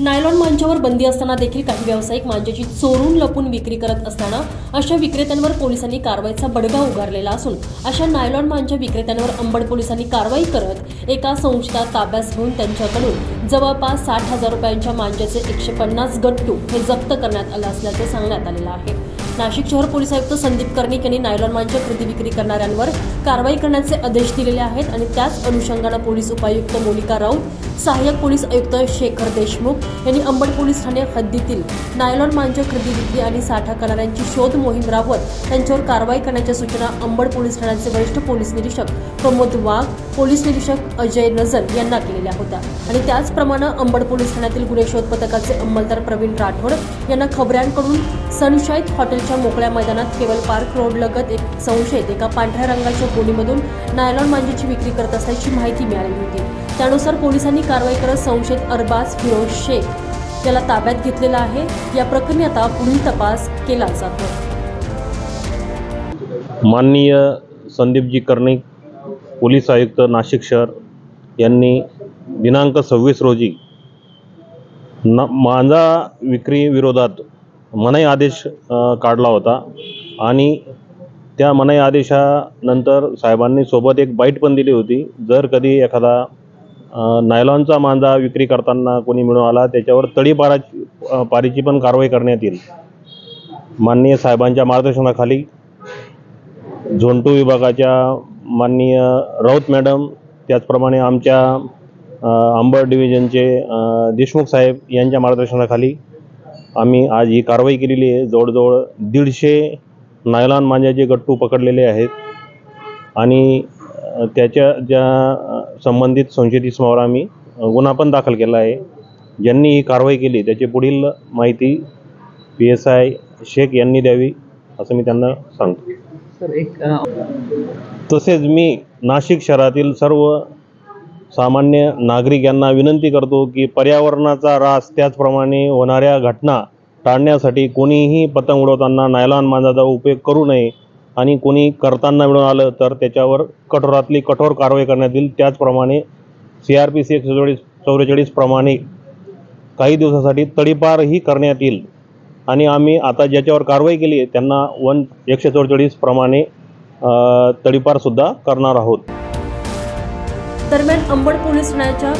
Nylon मांच्यावर बंदी असताना देखील काही व्यावसायिक मांच्याची चोरून लपून विक्री करत असताना अशा विक्रेत्यांवर पोलिसांनी कारवाईचा बडगा उगारलेला असून अशा नायलॉन मांच्या विक्रेत्यांवर अंबड पोलिसांनी कारवाई करत एका संशयितात ताब्यात घेऊन त्यांच्याकडून जवळपास साठ हजार रुपयांच्या मांजाचे एकशे पन्नास गट्टू हे जप्त करण्यात आलं असल्याचे सांगण्यात आलेलं आहे. नाशिक शहर पोलीस आयुक्त संदीप कर्णिक यांनी नायलॉन मांजा खरेदी विक्री करणाऱ्यांवर कारवाई करण्याचे आदेश दिलेले आहेत आणि त्याच अनुषंगानं पोलीस उपायुक्त मोनिका राऊत सहाय्यक पोलीस आयुक्त शेखर देशमुख यांनी अंबड पोलीस ठाणे हद्दीतील नायलॉन मांजा खरेदी विक्री आणि साठा करणाऱ्यांची शोध मोहीम राबवत त्यांच्यावर कारवाई करण्याच्या सूचना अंबड पोलीस ठाण्याचे वरिष्ठ पोलीस निरीक्षक प्रमोद वाघ पोलीस निरीक्षक अजय नजर यांना केलेल्या होत्या. आणि त्याचप्रमाणे अंबड पोलीस ठाण्यातील गुन्हे शोध पथकाचे अंमलदार प्रवीण राठोड यांना खबऱ्यांकडून सनशाईत हॉटेलच्या मोकळ्या मैदानात केवल पार्क रोड लगत एक संशयित एका पांढऱ्या रंगाच्या गोणीमधून नायलॉन मांजेची विक्री करत असल्याची माहिती मिळाली होती. त्यानुसार पोलिसांनी कारवाई करत संशयित अरबाज फिरोज शेख याला ताब्यात घेतलेला आहे. या प्रकरणी आता पुढील तपास केला जातो. माननीय संदीपजी कर्णिक पोलीस आयुक्त नाशिक शहर यांनी दिनांक सव्वीस रोजी न मांजा विक्री विरोधात मनाई आदेश काढला होता. आणि त्या मनाई आदेशानंतर साहेबांनी सोबत एक बाईट पण दिली होती. जर कधी एखादा नायलॉनचा मांजा विक्री करताना कोणी मिळून आला त्याच्यावर तडीपाराची पारीची पण कारवाई करण्यात येईल. माननीय साहेबांच्या मार्गदर्शनाखाली झोंटू विभागाच्या माननीय राऊत मॅडम त्याचप्रमाणे आमच्या अ, अंबड डिव्हिजनचे देशमुख साहेब यांच्या मार्गदर्शनाखाली आम्ही आज ही कारवाई केलेली आहे. जवळजवळ दीडशे नायलॉन मांजाचे गट्टू पकडलेले आहेत आणि त्याच्या ज्या संबंधित संशयित इसमावर आम्ही गुन्हा पण दाखल केला आहे. ज्यांनी ही कारवाई केली त्याची पुढील माहिती पी एस आय शेख यांनी द्यावी असं मी त्यांना सांगतो. सर एक अ, तसेच मी नाशिक शहरातील सर्व सामान्य नागरिक यांना विनंती करतो की पर्यावरणाचा ऱ्हास त्याचप्रमाणे होणाऱ्या घटना टाळण्यासाठी कोणीही पतंग उडवताना नायलॉन मांजाचा उपयोग करू नये आणि कोणी करताना मिळून आलं तर त्याच्यावर कठोरातली कठोर कारवाई करण्यात येईल. त्याचप्रमाणे सी आर पी सी एकशे चौवेचाळीस चौवेचाळीस प्रमाणे काही दिवसासाठी तडीपारही करण्यात येईल. आणि आम्ही आता ज्याच्यावर कारवाई केली आहे त्यांना वन एकशे चौवेचाळीस प्रमाणे तडीपारसुद्धा करणार आहोत. दरम्यान अंबड पोलीस ठाण्याच्या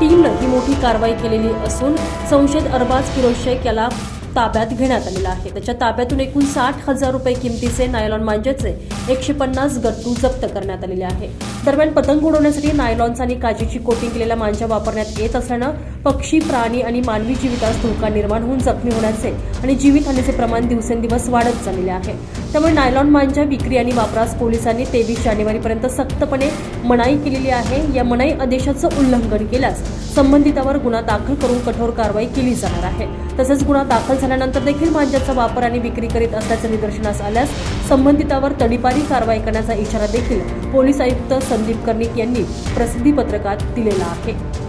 टीमनं ही मोठी कारवाई केलेली असून संशयित अरबाज फिरोज शेख याला ताब्यात घेण्यात आलेला आहे. त्याच्या ताब्यातून एकूण साठ हजार रुपये किमतीचे नायलॉन मांजेचे एकशे पन्नास गट्टू जप्त करण्यात आलेले आहे. दरम्यान पतंग उडवण्यासाठी नायलॉन्स आणि काजीची कोटिंग केलेल्या मांजा वापरण्यात येत असल्यानं पक्षी प्राणी आणि मानवी जीवितास धोका निर्माण होऊन जखमी होण्याचे आणि जीवितहानीचे प्रमाण दिवसेंदिवस वाढत चाललेले आहे. त्यामुळे नायलॉन मांजा विक्री आणि वापरास पोलिसांनी तेवीस जानेवारीपर्यंत सक्तपणे मनाई केलेली आहे. या मनाई आदेशाचं उल्लंघन केल्यास संबंधितावर गुन्हा दाखल करून कठोर कारवाई केली जाणार आहे. तसेच गुन्हा दाखल झाल्यानंतर देखील मांजाचा वापर आणि विक्री करीत असल्याचं निदर्शनास आल्यास संबंधितावर तडीपारी कारवाई करण्याचा इशारा देखील पोलीस आयुक्त संदीप कर्णिक यांनी प्रसिद्धी पत्रकात दिलेला आहे.